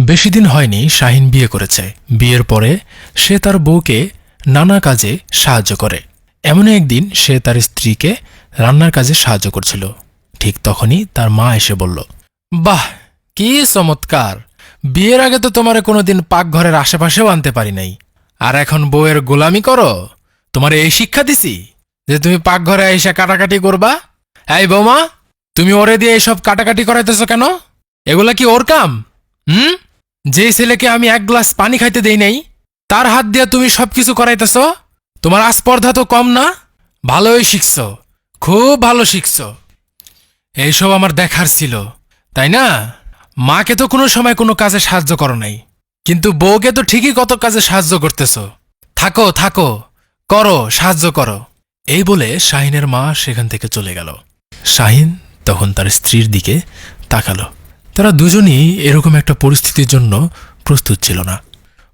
বেশি দিন হয়নি শাহিন বিয়ে করেছে। বিয়ের পরে সে তার বউকে নানা কাজে সাহায্য করে। এমন একদিন সে তার স্ত্রীকে রান্নার কাজে সাহায্য করছিল। ঠিক তখনই তার মা এসে বলল, বাহ, কি চমৎকার! বিয়ের আগে তো তোমারে কোনোদিন পাকঘরের আশেপাশেও আনতে পারি নাই। আর এখন বউয়ের গোলামি করো? তোমার এই শিক্ষা দিছি যে তুমি পাকঘরে এসে কাটাকাটি করবা? এই বৌমা, তুমি ওরে দিয়ে এইসব কাটাকাটি করাইতেছ কেন? এগুলা কি ওর কাম? হুম? যে ছেলেকে আমি এক গ্লাস পানি খাইতে দেই নাই, তার হাত দিয়ে তুমি সবকিছু করাইতেছ? তোমার আস্পর্ধা তো কম না? ভালোই শিখছ, খুব ভালো শিখছ। এইসব আমার দেখার ছিল, তাই না? মাকে তো কোনো সময় কোনো কাজে সাহায্য করো নাই, কিন্তু বউকে তো ঠিকই কত কাজে সাহায্য করতেছ। থাকো থাকো, করো, সাহায্য করো। এই বলে শাহিনের মা সেখান থেকে চলে গেল। শাহিন তখন তার স্ত্রীর দিকে তাকালো। তারা দুজনই এরকম একটা পরিস্থিতির জন্য প্রস্তুত ছিল না।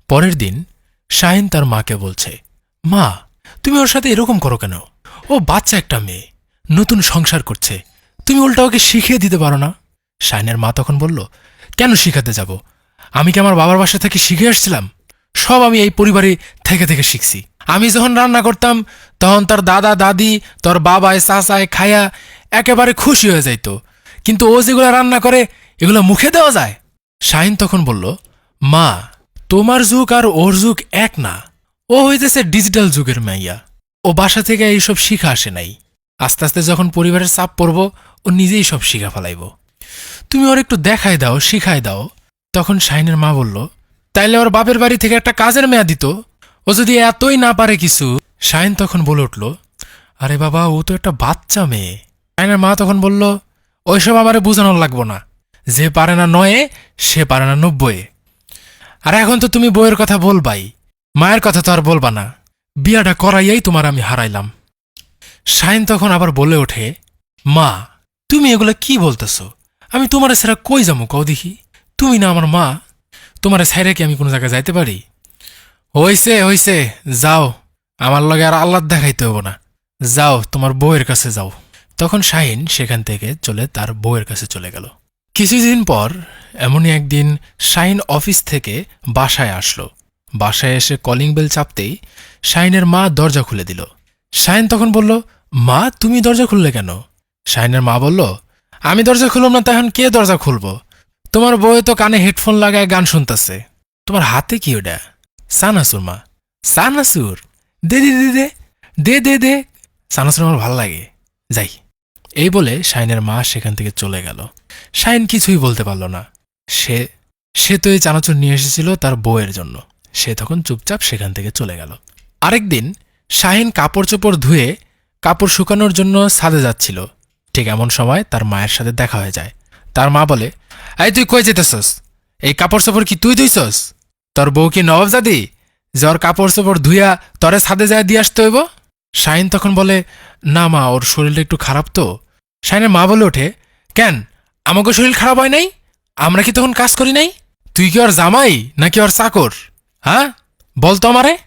পরের দিন, শাহিন তার মাকে বলছে, মা, তুমি ওর সাথে এরকম করো কেন? ও বাচ্চা একটা মেয়ে, নতুন সংসার করছে, তুমি উল্টা ওকে শিখিয়ে দিতে পারো না? শাহিনের মা তখন বলল, কেন শিখাতে যাব? আমি কি আমার বাবার বাসা থেকে শিখে আসছিলাম? সব আমি এই পরিবারে থেকে থেকে শিখছি। আমি যখন রান্না করতাম, তখন তোর দাদা, দাদি, তোর বাবায়, চাচায়, খায়া একেবারে খুশি হয়ে যাইতো। কিন্তু ও যেগুলো রান্না করে এগুলো মুখে দেওয়া যায়। শাহিন তখন বলল, মা, তোমার যুগ আর ওর যুগ এক না। ও হইতেছে ডিজিটাল যুগের মাইয়া। ও বাসা থেকে এইসব শিখা আসে নাই। আস্তে আস্তে যখন পরিবারের চাপ পড়ব, ও নিজেই সব শিখা ফেলাইব। তুমি ওর একটু দেখাই দাও, শিখাই দাও। তখন শাহিনের মা বলল, তাইলে ওর বাপের বাড়ি থেকে একটা কাজের মেয়া দিত। ও যদি এতই না পারে কিছু? শাহিন তখন বলে উঠল, আরে বাবা, ও তো একটা বাচ্চা মেয়ে। শাহিনের মা তখন বলল, ওইসব আমারে বোঝানোর লাগবো না। যে পারে না নয়ে, সে পারে না নব্বয়ে আর এখন তো তুমি বইয়ের কথা বলবাই। মায়ের কথা তো আর বলবা না। বিয়াটা করাইয়াই তোমার আমি হারাইলাম। শাহিন তখন আবার বলে ওঠে, মা, তুমি এগুলো কি বলতেছ? আমি তোমার সেরা কই যাব কও দেখি? তুমি না আমার মা, তোমার সাইরে কি আমি কোনো জায়গায় যাইতে পারি? হইছে হইছে, যাও। আমার লগে আর আল্লাহ দেখাইতে হব না। যাও, তোমার বউয়ের কাছে যাও। তখন শাহিন সেখান থেকে চলে তার বউয়ের কাছে চলে গেল। কিছুদিন পর এমনই একদিন শাইন অফিস থেকে বাসায় আসলো। বাসায় এসে কলিং বেল চাপতেই শাহিনের মা দরজা খুলে দিল। শাহিন তখন বলল, মা, তুমি দরজা খুললে কেন? শাহিনের মা বলল, আমি দরজা খুললাম না তখন কে দরজা খুলব? তোমার বউ তো কানে হেডফোন লাগায় গান শুনতেছে। তোমার হাতে কি ওটা? সানাসুর মা, সানাসুর, দে দে দে দে দে দে দে। সানাসুর আমার ভালো লাগে। যাই, এই বলে শাইনের মা সেখান থেকে চলে গেল। শাইন কিছুই বলতে পারল না। সে সে তো এই চানাচুর নিয়ে এসেছিল তার বউয়ের জন্য। সে তখন চুপচাপ সেখান থেকে চলে গেল। আরেকদিন শাহিন কাপড় চোপড় ধুয়ে কাপড় শুকানোর জন্য ছাদে যাচ্ছিল। ঠিক এমন সময় তার মায়ের সাথে দেখা হয়ে যায়। তার মা বলে, এই তুই কই যেতেছস? এই কাপড় চোপড় কি তুই ধুইছস? তোর বউ কি নবাবজাদি ওর কাপড় চোপড় ধুইয়া তরে ছাদে যায় দিয়ে আসতে হইব? শাহিন তখন বলে, না মা, ওর শরীরটা একটু খারাপ তো। শাহিনের মা বলে ওঠে, কেন? আমাকে শরীর খারাপ হয় নাই? আমরা কি তখন কাজ করি নাই? তুই কি ওর জামাই নাকি ওর চাকর? হ্যাঁ? বল তো আমারে।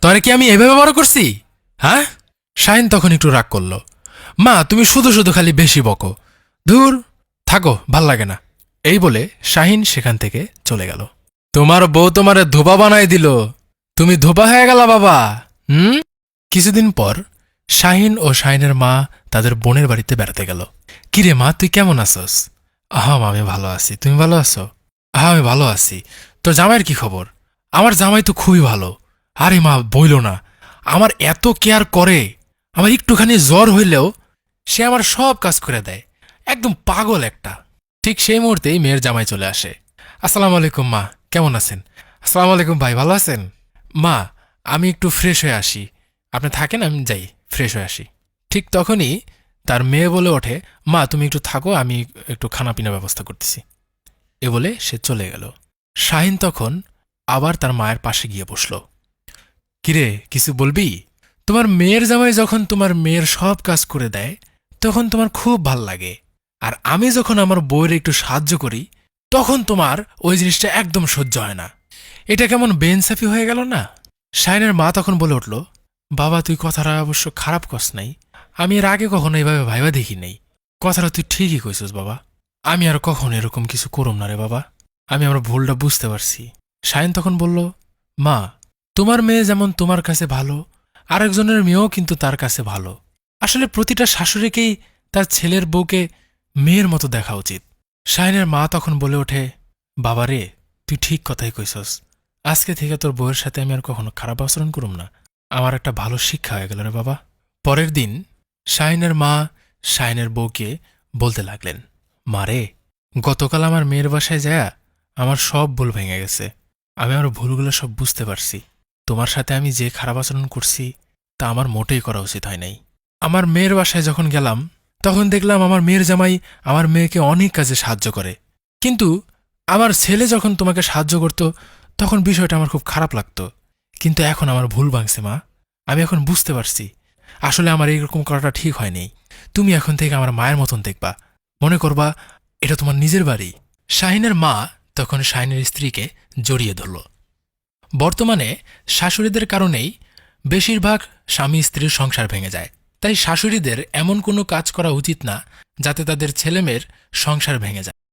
তরে কি আমি এভাবে বড় করছি? হ্যাঁ? শাহিন তখন একটু রাগ করল। মা, তুমি শুধু শুধু খালি বেশি বকো। দূর থাকো, ভালো লাগে না। এই বলে শাহিন সেখান থেকে চলে গেল। তোমার বউ তোমারে ধোপা বানাই দিল। তুমি ধোপা হয়ে গেল বাবা। হুম? কিছুদিন পর শাহিন ও শাহিনের মা তাদের বোনের বাড়িতে বেড়াতে গেল। কিরে মা তুই কেমন আছস? আহা মা, আমি ভালো আছি। তুমি ভালো আছো? আহা আমি ভালো আছি। তোর জামাইয়ের কি খবর? আমার জামাই তো খুবই ভালো। আরে মা বইল না। আমার এত কেয়ার করে। আমার একটুখানি জ্বর হইলেও সে আমার সব কাজ করে দেয়। একদম পাগল একটা। ঠিক সেই মুহূর্তেই মেয়ের জামাই চলে আসে। আসসালামু আলাইকুম মা কেমন আছেন? আসসালামু আলাইকুম ভাই ভালো আছেন? মা আমি একটু ফ্রেশ হয়ে আসি। আপনি থাকেন আমি যাই। ফ্রেশ হয়ে আসি। ঠিক তখনই তার মেয়ে বলে ওঠে, মা, তুমি একটু থাকো, আমি একটু খানাপিনা ব্যবস্থা করতেছি। এ বলে সে চলে গেল। শাহিন তখন আবার তার মায়ের পাশে গিয়ে বসল। কিরে, কিছু বলবি? তোমার মেয়ের জামাই যখন তোমার মেয়ের সব কাজ করে দেয়, তখন তোমার খুব ভালো লাগে। আর আমি যখন আমার বউয়ের একটু সাহায্য করি, তখন তোমার ওই জিনিসটা একদম সহ্য হয় না। এটা কেমন বেনসাফি হয়ে গেল না? শাইনের মা তখন বলে উঠল বাবা, তুই কথাটা অবশ্য খারাপ কস নাই। আমি এর আগে কখনো এইভাবে ভাইবা দেখি নাই। কথাটা তুই ঠিকই কইছিস, বাবা। আমি আর কখনো এরকম কিছু করুম না রে, বাবা। আমি আমার ভুলটা বুঝতে পারছি। শাহিন তখন বলল, মা, তোমার মেয়ে যেমন তোমার কাছে ভালো, আরেকজনের মেয়েও কিন্তু তার কাছে ভালো। আসলে প্রতিটা শাশুড়িকেই তার ছেলের বউকে মেয়ের মতো দেখা উচিত। শাহিনের মা তখন বলে ওঠে, বাবা রে, তুই ঠিক কথাই কইছস। আজকে থেকে তোর বউয়ের সাথে আমি আর কখনো খারাপ আচরণ করুম না। আমার একটা ভালো শিক্ষা হয়ে গেল রে বাবা। পরের দিন শাহিনের মা শাহিনের বউকে বলতে লাগলেন মারে গতকাল আমার মেয়ের বাসায় যায় আমার সব ভুল ভেঙে গেছে। আমি আমার ভুলগুলো সব বুঝতে পারছি। তোমার সাথে আমি যে খারাপ আচরণ করছি, তা আমার মোটেই করা উচিত হয় নাই। আমার মেয়ের বাসায় যখন গেলাম, তখন দেখলাম আমার মেয়ের জামাই আমার মেয়েকে অনেক কাজে সাহায্য করে। কিন্তু আমার ছেলে যখন তোমাকে সাহায্য করত, তখন বিষয়টা আমার খুব খারাপ লাগতো। কিন্তু এখন আমার ভুল ভাঙছে, মা। আমি এখন বুঝতে পারছি। আসলে আমার এইরকম করাটা ঠিক হয়নি। তুমি এখন থেকে আমার মায়ের মতন দেখবা। মনে করবা, এটা তোমার নিজের বাড়ি। শাহিনের মা তখন শাহিনের স্ত্রীকে জড়িয়ে ধরল। বর্তমানে শাশুড়িদের কারণেই বেশিরভাগ স্বামী স্ত্রীর সংসার ভেঙে যায়। তাই শাশুড়িদের এমন কোনো কাজ করা উচিত না, যাতে তাদের ছেলেমেয়ের সংসার ভেঙে যায়।